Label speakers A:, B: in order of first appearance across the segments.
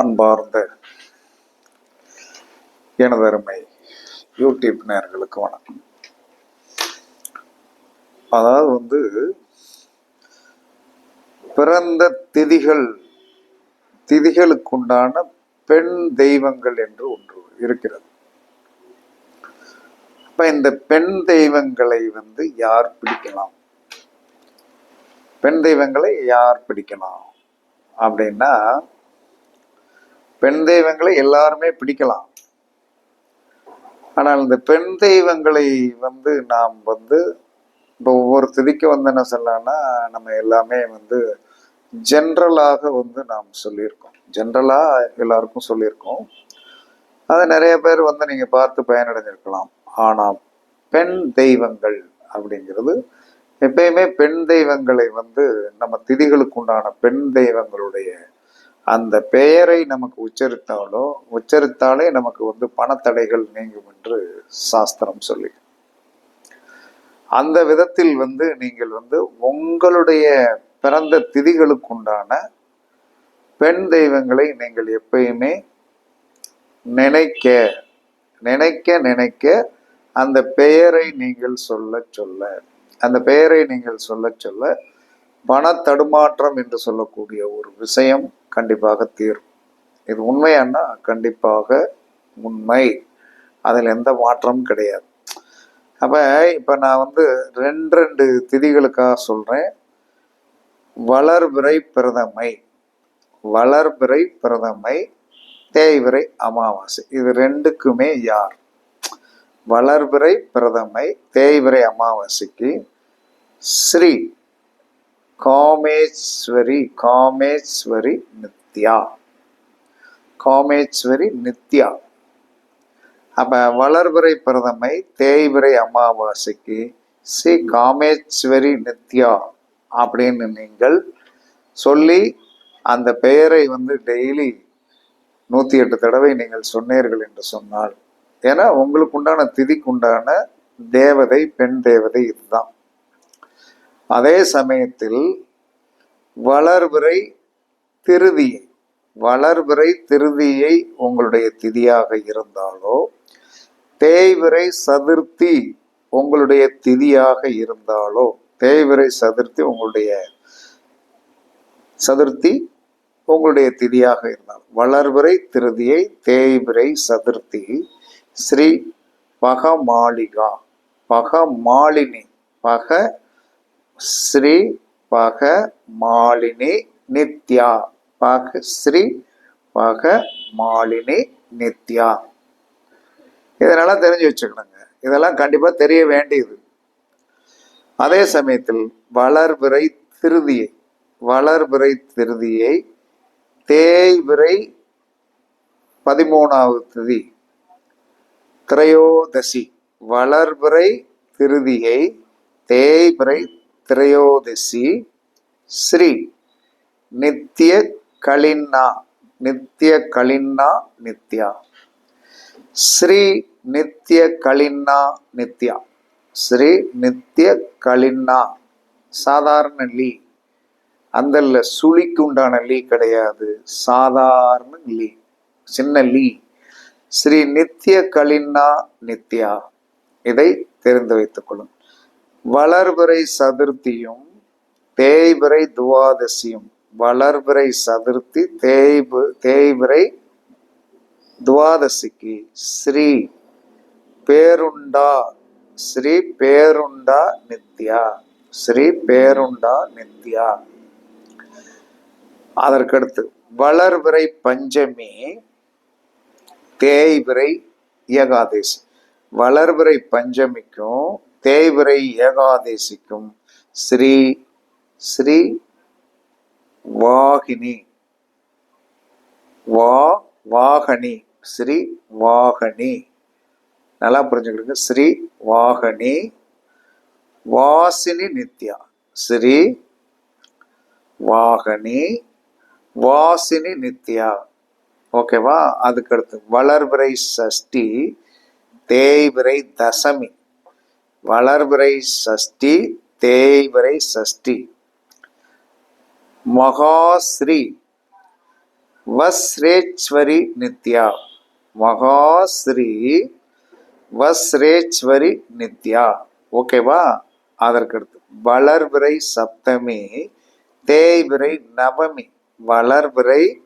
A: அன்பார்ந்த எனது அருமை யூடியூப் நேர்களுக்கு வணக்கம். அதாவது வந்து பிறந்த திதிகள் திதிகளுக்குண்டான பெண் தெய்வங்கள் என்று ஒன்று இருக்கிறது. இப்ப இந்த பெண் தெய்வங்களை வந்து யார் பிடிக்கலாம்? பெண் தெய்வங்களை யார் பிடிக்கலாம்? அப்படின்னா பெண் தெய்வங்களை எல்லாருமே பிடிக்கலாம். ஆனால் இந்த பெண் தெய்வங்களை வந்து நாம் வந்து இப்போ ஒவ்வொரு திதிக்கு வந்து என்ன சொல்லலாம்னா நம்ம எல்லாமே வந்து ஜென்ரலாக வந்து நாம் சொல்லியிருக்கோம். ஜென்ரலாக எல்லாருக்கும் சொல்லியிருக்கோம். அதை நிறைய பேர் வந்து நீங்கள் பார்த்து பயனடைஞ்சிருக்கலாம். ஆனால் பெண் தெய்வங்கள் அப்படிங்கிறது எப்பயுமே பெண் தெய்வங்களை வந்து நம்ம திதிகளுக்கு உண்டான பெண் தெய்வங்களுடைய அந்த பெயரை நமக்கு உச்சரித்தாலோ உச்சரித்தாலே நமக்கு வந்து பணத்தடைகள் நீங்கும் என்று சாஸ்திரம் சொல்லி அந்த விதத்தில் வந்து நீங்கள் வந்து உங்களுடைய பிறந்த திதிகளுக்குண்டான பெண் தெய்வங்களை நீங்கள் எப்பயுமே நினைக்க நினைக்க நினைக்க அந்த பெயரை நீங்கள் சொல்ல சொல்ல அந்த பெயரை நீங்கள் சொல்ல சொல்ல பண தடுமாற்றம் என்று சொல்லக்கூடிய ஒரு விஷயம் கண்டிப்பாக தீரும். இது உண்மையானா? கண்டிப்பாக உண்மை. அதில் எந்த மாற்றமும் கிடையாது. அப்போ இப்போ நான் வந்து ரெண்டு ரெண்டு திதிகளுக்காக சொல்கிறேன் வளர்பிறை பிரதமை. வளர்பிறை பிரதமை தேய்விரை அமாவாசை. இது ரெண்டுக்குமே யார்? வளர்பிறை பிரதமை தேய்விரை அமாவாசைக்கு ஸ்ரீ காமேஸ்வரி காமேஸ்வரி நித்யா. காமேஸ்வரி நித்யா. அப்ப வளர்பிறை பிரதமை தேய்பிறை அமாவாசைக்கு ஸ்ரீ காமேஸ்வரி நித்யா அப்படின்னு நீங்கள் சொல்லி அந்த பெயரை வந்து டெய்லி நூற்றி எட்டு தடவை நீங்கள் சொன்னீர்கள் என்று சொன்னால் ஏன்னா உங்களுக்கு உண்டான திதிக்கு உண்டான தேவதை பெண் தேவதை இதுதான். அதே சமயத்தில் வளர்பிறை திருதியை வளர்பிறை திருதியை உங்களுடைய திதியாக இருந்தாலோ தேய்விரை சதுர்த்தி உங்களுடைய திதியாக இருந்தாலோ தேய்விரை சதுர்த்தி உங்களுடைய சதுர்த்தி உங்களுடைய திதியாக இருந்தால் வளர்விரை திருதியை தேய்விரை சதுர்த்தி ஸ்ரீ பகமாளிகா பகமாளினி பக ஸ்ரீ பக மாலினி நித்யா. பக ஸ்ரீ பக மாலினி நித்யா. இதெல்லாம் தெரிஞ்சு வச்சுக்கணுங்க. இதெல்லாம் கண்டிப்பாக தெரிய வேண்டியது. அதே சமயத்தில் வளர்பிறை திருதியை வளர்பிறை திருதியை தேய்பிறை பதிமூணாவது திதி திரையோதசி வளர்பிறை திருதியை தேய்பிறை திரையோதசி ஸ்ரீ நித்திய கலின்னா. நித்திய கலின்னா நித்யா. ஸ்ரீ நித்திய கலின்னா நித்யா. ஸ்ரீ நித்திய கலின்னா. சாதாரண லீ. அந்த சுழிக்கு உண்டான லீ கிடையாது. சாதாரண லீ. சின்ன லீ. ஸ்ரீ நித்திய கலின்னா நித்யா. இதை தெரிந்து வைத்துக் கொள்ளுங்கள் வளர்பிறை சதுர்த்தியும் தேய்பிறை துவாதசியும். வளர்பிறை சதுர்த்தி தேய்பு தேய்பிறை துவாதசிக்கு. ஸ்ரீ பேருண்டா ஸ்ரீ பேருண்டா நித்யா. ஸ்ரீ பேருண்டா நித்யா. அதற்கடுத்து வளர்பிறை பஞ்சமி தேய்பிறை ஏகாதேசி. வளர்பிறை பஞ்சமிக்கும் தேய்பிரை ஏகாதேசிக்கும் ஸ்ரீ ஸ்ரீ வாகினி. வா வாகனி. ஸ்ரீ வாகனி. நல்லா புரிஞ்சுக்கிடுங்க. ஸ்ரீ வாகனி. வாசினி நித்யா. ஸ்ரீ வாகனி. வாசினி நித்யா. ஓகேவா? அதுக்கடுத்து வளர்பிறை சஷ்டி தேய்விரை தசமி. வளர்பிறை சஷ்டி தேய்பிறை சஷ்டி. மகாஸ்ரீ வஸ்ரேஸ்வரி நித்யா. மகாஸ்ரீ வஸ்ரேஸ்வரி நித்யா. ஓகேவா? அதற்கடுத்து வளர்பிறை சப்தமி தேய்விரை நவமி. வளர்பிறை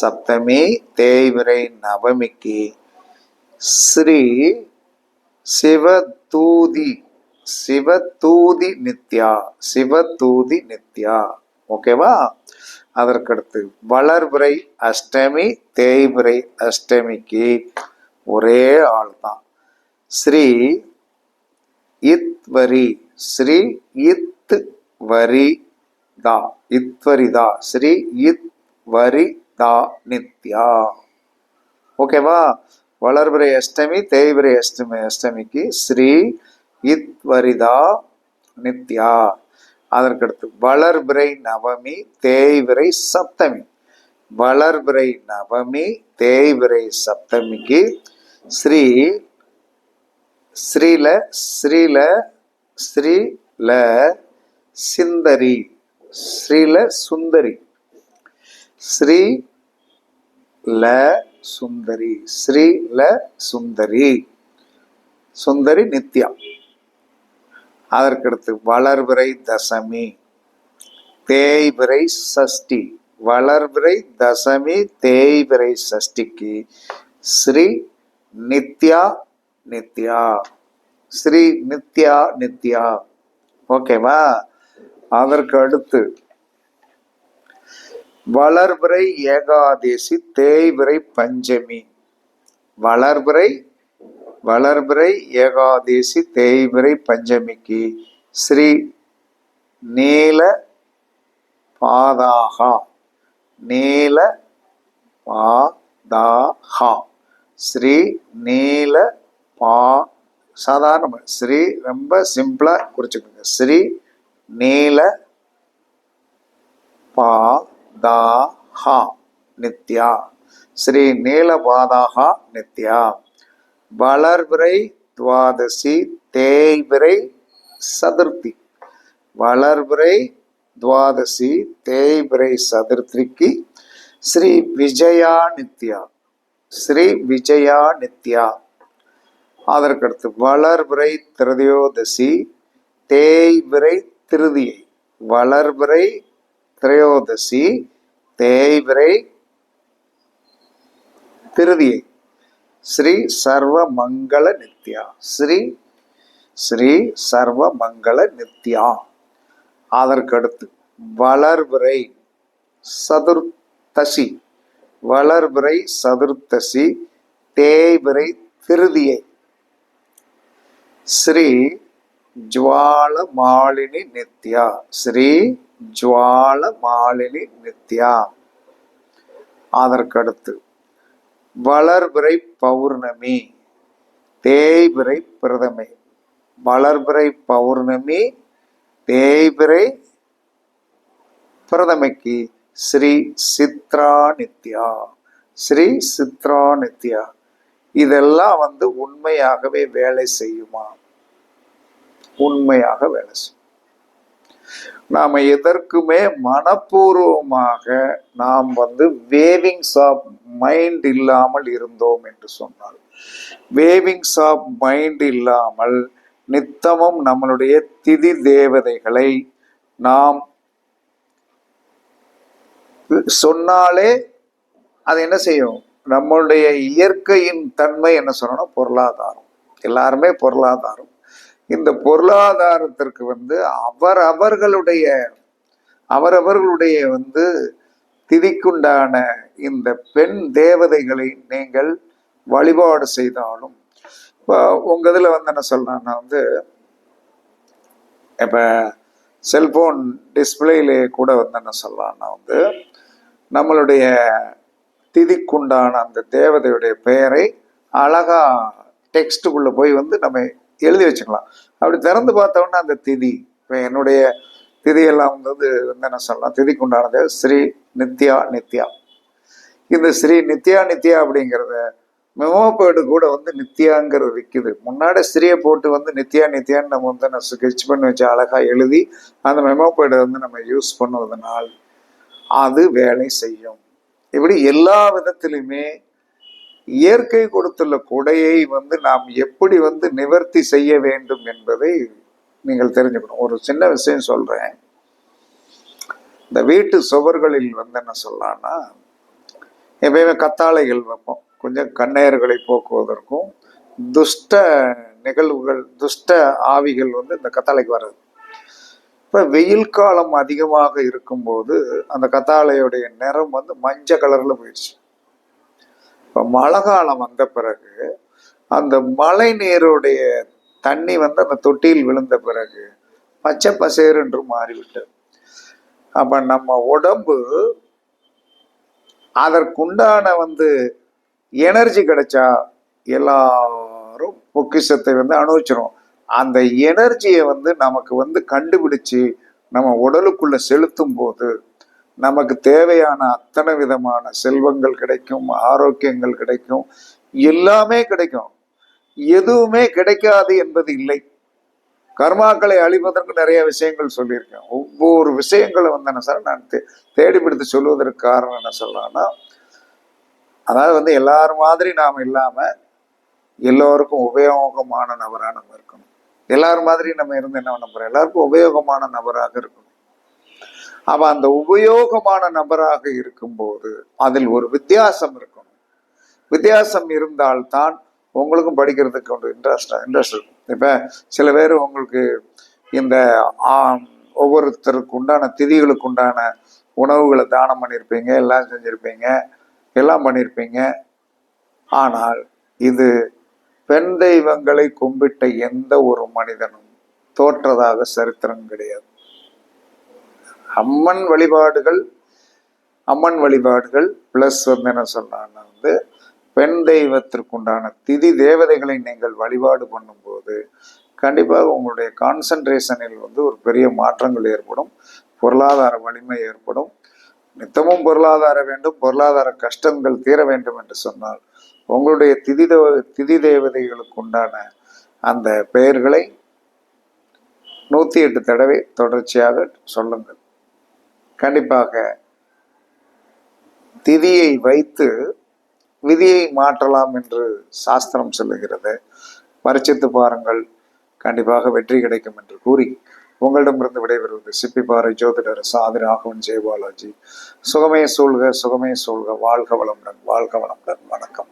A: சப்தமி தேய்விரை நவமிக்கு ஸ்ரீ சிவ தூதி சிவதூதி நித்யா சிவதூதி நித்யா. ஓகேவா அதற்கடுத்து வளர்பிறை அஷ்டமி தேய்பிறை அஷ்டமிக்கு ஒரே ஆள் தான். ஸ்ரீ இத்வரி ஸ்ரீ இத் வரி தா. இத்வரிதா ஸ்ரீ இத் வரி தா நித்யா. ஓகேவா வளர்பிறை அஷ்டமி தேய்பிறை அஷ்டமி அஷ்டமிக்கு ஸ்ரீ இத்வரிதா நித்யா. அதற்கடுத்து வளர்பிறை நவமி தேய்விரை சப்தமி. வளர்பிறை நவமி தேய்விரை சப்தமிக்கு ஸ்ரீ ஸ்ரீல ஸ்ரீல ஸ்ரீல சிந்தரி. ஸ்ரீல சுந்தரி. ஸ்ரீ ல சுந்தரி. ஸ்ரீ ல சுந்தரி. சுந்தரி நித்யா. அதற்கடுத்து வளர்பிறை தசமி. தேய்பிறை சஷ்டி. வளர்பிறை தசமி தேய்பிறை சஷ்டிக்கு ஸ்ரீ நித்யா நித்யா. ஸ்ரீ நித்யா நித்யா. ஓகேவா? அதற்கு அடுத்து வளர்பிறை ஏகாதேசி தேய்விரை பஞ்சமி. வளர்பிறை வளர்பிறை ஏகாதேசி தேய்பிறை பஞ்சமிக்கு. ஸ்ரீ நீல பாதாகா. நீல பாதாகா. ஸ்ரீ நீல பா சாதாரண ஸ்ரீ ரொம்ப சிம்பிளாக குறிச்சுக்கோங்க. ஸ்ரீ நீல பா தா ஹா நித்யா. ஸ்ரீ நீலபாதாகா நித்யா. வளர்விரை துவாதசி தேய்விரை சதுர்த்தி. வளர்விரை துவாதசி தேய்பிரை சதுர்த்திக்கு ஸ்ரீ விஜயா நித்யா. ஸ்ரீ விஜயா நித்யா. அதற்கடுத்து வளர்விரை திரதியோதசி தேய்விரை திருதியை. வளர்விரை திரையோதசி தேய்விரை திருதியை. ஸ்ரீ சர்வ மங்கள நித்யா. ஸ்ரீ ஸ்ரீ சர்வ மங்கள நித்யா. அதற்கடுத்து வளர்பிறை சதுர்த்தசி. வளர்விரை சதுர்த்தசி தேய்பிறை திருதியை. ஸ்ரீ ஜுவால மாலினி நித்யா. ஸ்ரீ ஜுவால மாலினி நித்யா. அதற்கடுத்து வளர்பிறை பௌர்ணமி தேய்பிறை பிரதமை. வளர்பிறை பௌர்ணமி தேய்பிறை பிரதமைக்கு ஸ்ரீ சித்ரா நித்யா ஸ்ரீ சித்ரா நித்யா இதெல்லாம் வந்து உண்மையாகவே வேலை செய்யுமா? உண்மையாக வேலை செய்யும். நாம் எதற்குமே மனப்பூர்வமாக நாம் வந்து வேவிங்ஸ் ஆஃப் மைண்ட் இல்லாமல் இருந்தோம் என்று சொன்னால் வேவிங்ஸ் ஆஃப் மைண்ட் இல்லாமல் நித்தமும் நம்மளுடைய திதி தேவதைகளை நாம் சொன்னாலே அது என்ன செய்யும்? நம்மளுடைய இயற்கையின் தன்மை என்ன சொல்லணும்? பொருளாதாரம். எல்லாருமே பொருளாதாரம். இந்த பொருளாதாரத்திற்கு வந்து அவர் அவர்களுடைய அவரவர்களுடைய வந்து திதிக்குண்டான இந்த பெண் தேவதைகளை நீங்கள் வழிபாடு செய்தாலும் இப்போ உங்க இதில் வந்து என்ன சொல்றேன்னா வந்து இப்போ செல்போன் டிஸ்பிளேலே கூட வந்து என்ன சொல்லலாம்னா வந்து நம்மளுடைய திதிக்குண்டான அந்த தேவதையுடைய பெயரை அழகா டெக்ஸ்ட்டுக்குள்ளே போய் வந்து நம்ம எழுதி வச்சுக்கலாம். அப்படி திறந்து பார்த்தோன்னா அந்த திதி இப்போ என்னுடைய திதியெல்லாம் வந்து வந்து என்ன சொல்லலாம் திதிக்கு உண்டானது ஸ்ரீ நித்யா நித்யா. இந்த ஸ்ரீ நித்யா நித்யா அப்படிங்கிறத மெமோபேடு கூட வந்து நித்யாங்கிறது விற்கிது முன்னாடி ஸ்ரீயை போட்டு வந்து நித்யா நித்யான்னு நம்ம வந்து ஸ்கெச் பண்ணி வச்சு அழகாக எழுதி அந்த மெமோபேடை வந்து நம்ம யூஸ் பண்ணுவதனால் அது வேலை செய்யும். இப்படி எல்லா விதத்திலுமே இயற்கை கொடுத்துள்ள கொடையை வந்து நாம் எப்படி வந்து நிவர்த்தி செய்ய வேண்டும் என்பதை நீங்கள் தெரிஞ்சுக்கணும். ஒரு சின்ன விஷயம் சொல்றேன். இந்த வீட்டு சுவர்களில் வந்து என்ன சொல்லலாம்னா எப்பயுமே கத்தாழைகள் வைப்போம். கொஞ்சம் கண்ணேர்களை போக்குவதற்கும் துஷ்ட நிகழ்வுகள் துஷ்ட ஆவிகள் வந்து இந்த கத்தாழைக்கு வர்றது. இப்போ வெயில் காலம் அதிகமாக இருக்கும்போது அந்த கத்தாழையுடைய நிறம் வந்து மஞ்சள் கலரில் போயிடுச்சு. இப்போ மழை காலம் வந்த பிறகு அந்த மழை நீருடைய தண்ணி வந்து அந்த தொட்டியில் விழுந்த பிறகு பச்சை பசேர் என்று மாறிவிட்டது. அப்போ நம்ம உடம்பு அதற்குண்டான வந்து எனர்ஜி கிடைச்சா எல்லாரும் பொக்கிஷத்தை வந்து அனுபவிச்சிரும் அந்த எனர்ஜியை வந்து நமக்கு வந்து கண்டுபிடிச்சு நம்ம உடலுக்குள்ள செலுத்தும் போது நமக்கு தேவையான அத்தனை விதமான செல்வங்கள் கிடைக்கும் ஆரோக்கியங்கள் கிடைக்கும் எல்லாமே கிடைக்கும். எதுவுமே கிடைக்காது என்பது இல்லை. கர்மாக்களை அழிப்பதற்கு நிறைய விஷயங்கள் சொல்லியிருக்கேன். ஒவ்வொரு விஷயங்களும் வந்து என்ன சார் நான் தே தேடி பிடித்து சொல்வதற்கு காரணம் என்ன சொல்லலாம்னா அதாவது வந்து எல்லார் மாதிரி நாம் இல்லாமல் எல்லோருக்கும் உபயோகமான நபராக நம்ம இருக்கணும். எல்லார் மாதிரி நம்ம இருந்து என்ன பண்ண போறோம்? எல்லாருக்கும் உபயோகமான நபராக இருக்கணும். அப்ப அந்த உபயோகமான நபராக இருக்கும்போது அதில் ஒரு வித்தியாசம் இருக்கும் வித்தியாசம் இருந்தால்தான் உங்களுக்கும் படிக்கிறதுக்கு ஒன்று இன்ட்ரெஸ்ட் இன்ட்ரெஸ்ட் இருக்கும். இப்போ சில பேர் உங்களுக்கு இந்த ஒவ்வொருத்தருக்கு உண்டான திதிகளுக்கு உண்டான உணவுகளை தானம் பண்ணியிருப்பீங்க எல்லாம் செஞ்சுருப்பீங்க எல்லாம் பண்ணியிருப்பீங்க ஆனால் இது பெண் தெய்வங்களை கும்பிட்ட எந்த ஒரு மனிதனும் தோற்றதாக சரித்திரம் கிடையாது. அம்மன் வழிபாடுகள் அம்மன் வழிபாடுகள் ப்ளஸ் வந்து என்ன சொன்னான்னா வந்து பெண் தெய்வத்திற்குண்டான திதி தேவதைகளை நீங்கள் வழிபாடு பண்ணும்போது கண்டிப்பாக உங்களுடைய கான்சன்ட்ரேஷனில் வந்து ஒரு பெரிய மாற்றங்கள் ஏற்படும் பொருளாதார வலிமை ஏற்படும். நித்தமும் பொருளாதார வேண்டும் பொருளாதார கஷ்டங்கள் தீர வேண்டும் என்று சொன்னால் உங்களுடைய திதி தேவ- திதி தேவதைகளுக்கு உண்டான அந்த பெயர்களை நூற்றி எட்டு தடவை தொடர்ச்சியாக சொல்லுங்கள். கண்டிப்பாக திதியை வைத்து விதியை மாற்றலாம் என்று சாஸ்திரம் சொல்லுகிறது. பரிச்சித்து பாருங்கள். கண்டிப்பாக வெற்றி கிடைக்கும் என்று கூறி உங்களிடமிருந்து விடைபெறுவது சிப்பிப்பாறை ஜோதிடர் சாதி ராகவன் ஜெயபாலாஜி. சுகமே சூழ்க சுகமே சூழ்க. வாழ்க வளமுடன் வாழ்க வளமுடன். வணக்கம்.